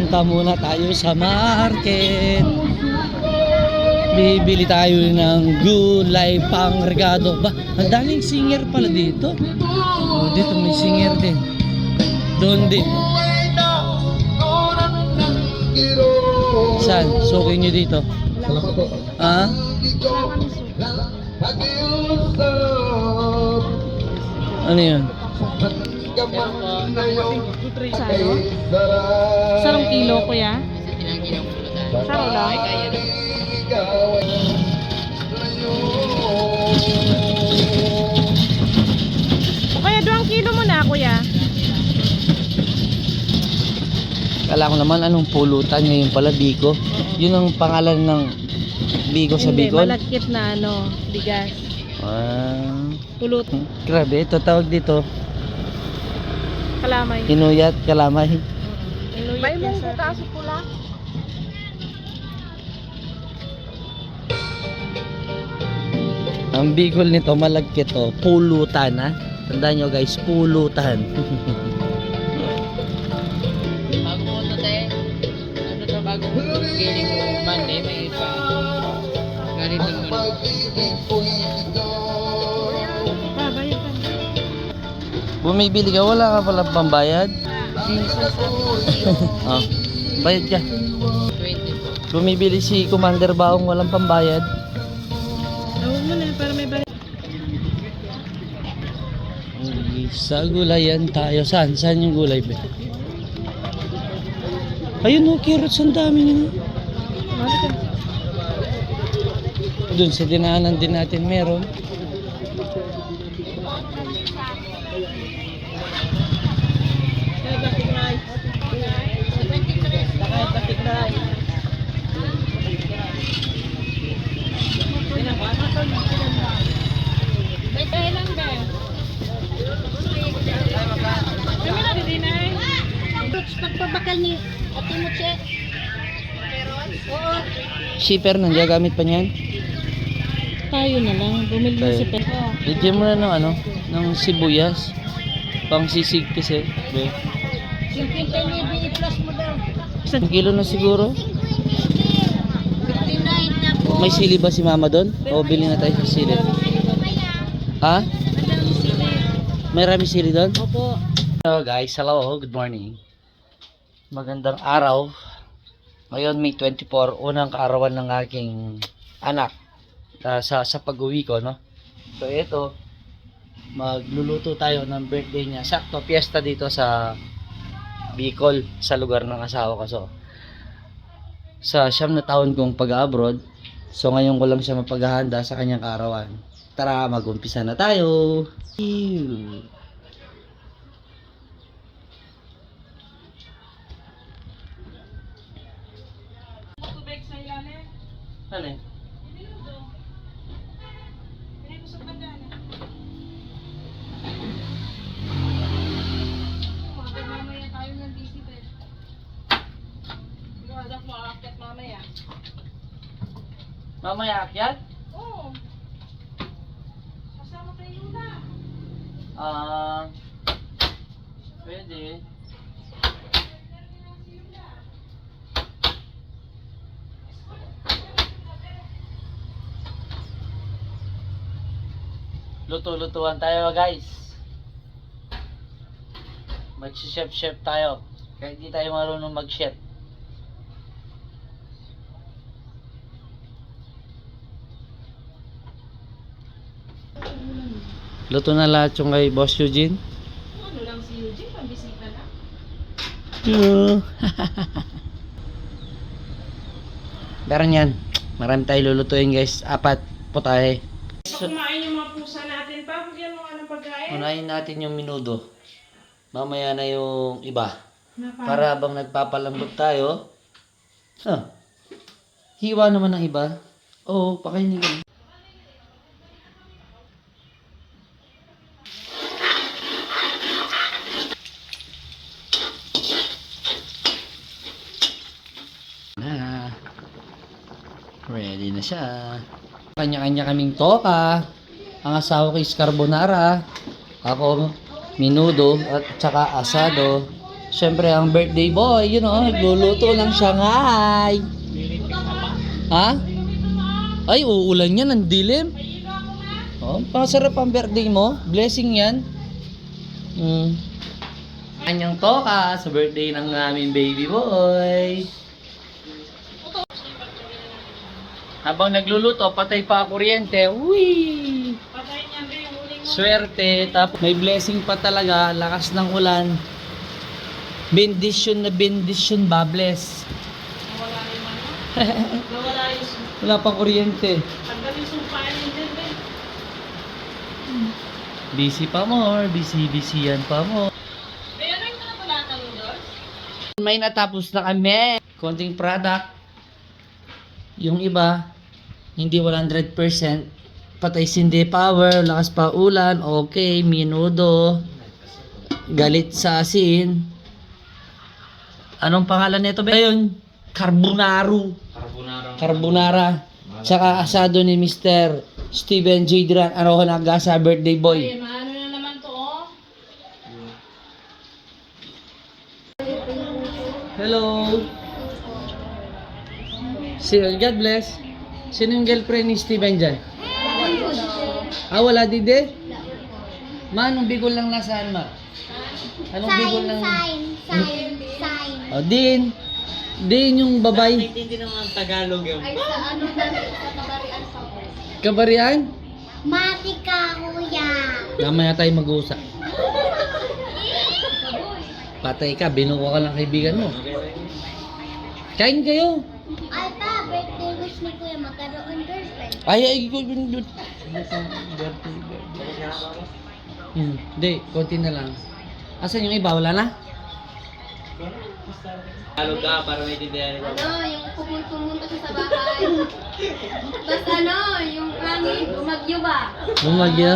Punta muna tayo sa market. Bibili tayo ng gulay pang regado. Ba, ang daming singer pala dito. Oh, dito may singer din. Doon din. Saan? Sukin nyo dito. Ah? Ano yun? Saro? Sarong kilo, kuya? Saro lang? O kaya doang kilo mo na, kuya? Kala ko naman anong pulutan ngayon pala Biko. Yun ang pangalan ng Biko sa Hindi, Bicol. malagkit na ano, bigas. Ah, Pulot, grabe, ito tawag dito. Kalamay. Inuyat, kalamay. May mong kaso pula? Ang Bicol nito malagkit to, pulutan ha. Tandaan nyo guys, pulutan. Bago ko ito tayo. Ano to bago ko giling ko Monday may iba. Ganito mo. Bumibili ka, wala ka pala pambayad. oh, bayad ka. 20 po. Bumibili si Commander Baong walang pambayad. Tawag mo na, para may. Okay, Sa gulayan tayo. Saan? Saan yung gulay ba? Ayun oh, carrots ang dami nyo. Doon sa dinaanan din natin meron. Kaya bakit rice? Kaya bakit rice? May kailan ba? Kami na din ay. Pagpabakal ni Ate Muche. Oo. Shipper, nandiyagamit pa niyan? Tayo na lang. Bumili na Tayo. si Pet. Bigyan mo na ng ano, ng sibuyas. Pang sisig kasi. Be. 50 ni plus mo daw. Isang kilo na siguro. 59 na po. May sili ba si mama doon? O bili na tayo sa sili. Ha? Madami sila. May rami sili doon? Opo. Hello guys, hello, good morning. Magandang araw. Ngayon May 24, unang kaarawan ng aking anak ah, sa sa pag-uwi ko, no. So ito, magluluto tayo ng birthday niya. Sakto piyesta dito sa Bicol, sa lugar ng asawa ko. So sa siyam na taon kong pag-abroad, so ngayon ko lang siya mapaghahanda sa kanyang kaarawan. Tara, mag-umpisa na tayo. Ew. Ano bandana. Mabay mamaya mamaya. Akyat? Oo. Kasama kay Luna. Ah, pwede. Luto-lutuan tayo guys. Mag-chef-chef tayo. Kahit di tayo marunong mag-chef. Luto na lahat yung kay Boss Eugene. Ano lang si Eugene, pambisita na. Meron yan. Marami tayo lulutuin guys. Apat putahe. Pag kumain yung mga pusa natin, pa, bigyan mo nga ng pagkain. Unahin natin yung minudo. Mamaya na yung iba. Napa- Para habang nagpapalambot tayo. Ah. Hiwa naman ng iba. Oo, pakainin. Ready na siya. Kanya-kanya kaming toka. Ang asawa ko is carbonara. Ako, minudo at saka asado. Siyempre, ang birthday boy, you know, nagluluto ng Shanghai. Ha? Ay, uulan yan, ang dilim. Oh, pasarap ang birthday mo. Blessing yan. Mm. Kanyang toka sa birthday ng aming baby boy. Habang nagluluto, patay pa kuryente. Uy! Swerte, tapos may blessing pa talaga, lakas ng ulan. Bendisyon na bendisyon ba, bless. nawala yung ano. nawala yung Wala pang kuryente. Busy pa more, busy busy yan pa mo. Kaya rin ka na pala ng doors? May natapos na kami. Konting product. Yung iba, hindi 100%. Patay sindi power, lakas pa ulan, okay, minudo. Galit sa asin. Anong pangalan nito ba yun? Carbonaro. Carbonara. Tsaka asado ni Mr. Steven J. Duran. Ano ko nagasa birthday boy. Ay, maano na naman to oh. Hello. Si God bless. Sino yung girlfriend ni Steven dyan? Ah, wala dide? Ma, anong bigol lang nasaan, ma? Anong bigol lang? Sign, sign, sign. O, din. Din yung babay. Ay, sa ano namin, sa kabarian sa Kabarian? Mati ka, kuya. Mamaya tayo mag-uusap. Patay ka, binuko ka ng kaibigan mo. Kain kayo. Ay, pa, birthday wish ni kuya magkaroon girlfriend. Ay, ay, ko yun yun. Hmm, hindi, konti na lang. Asan yung iba? Wala na? Talo ka para may tindihan Ano, yung pumunta siya sa bahay. Tapos ano, yung langit, bumagyo ba? Bumagyo?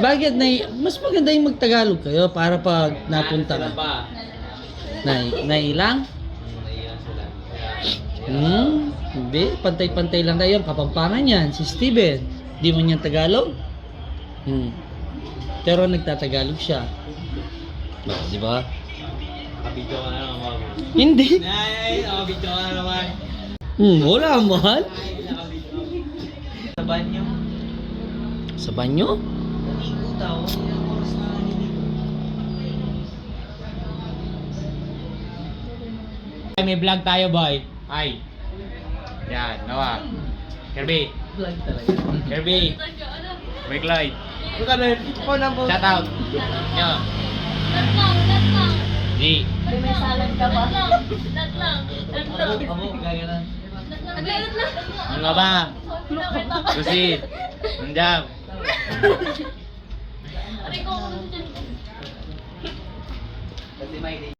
Bakit na mas maganda yung magtagalog kayo para pag napunta ka. Nai, nailang? Hmm, hindi. Pantay-pantay lang tayo. Kapampangan yan. Si Steven. Di mo niyan Tagalog? Hmm. Pero nagtatagalog siya. Oh, di ba? Kabidyo ka na naman. Hindi. Nay, nakabidyo ka na naman. Hmm, wala mahal. Sa banyo. Sa banyo? Naligo daw. May vlog tayo, boy. Ay. Yan, nawa. Kirby. Vlog talaga. Kirby. Make light. Shout out. Yo. G. May salad ka ba? Abo, abo, gaganan. Ano ba? Susi. Nandiyan. Kasi may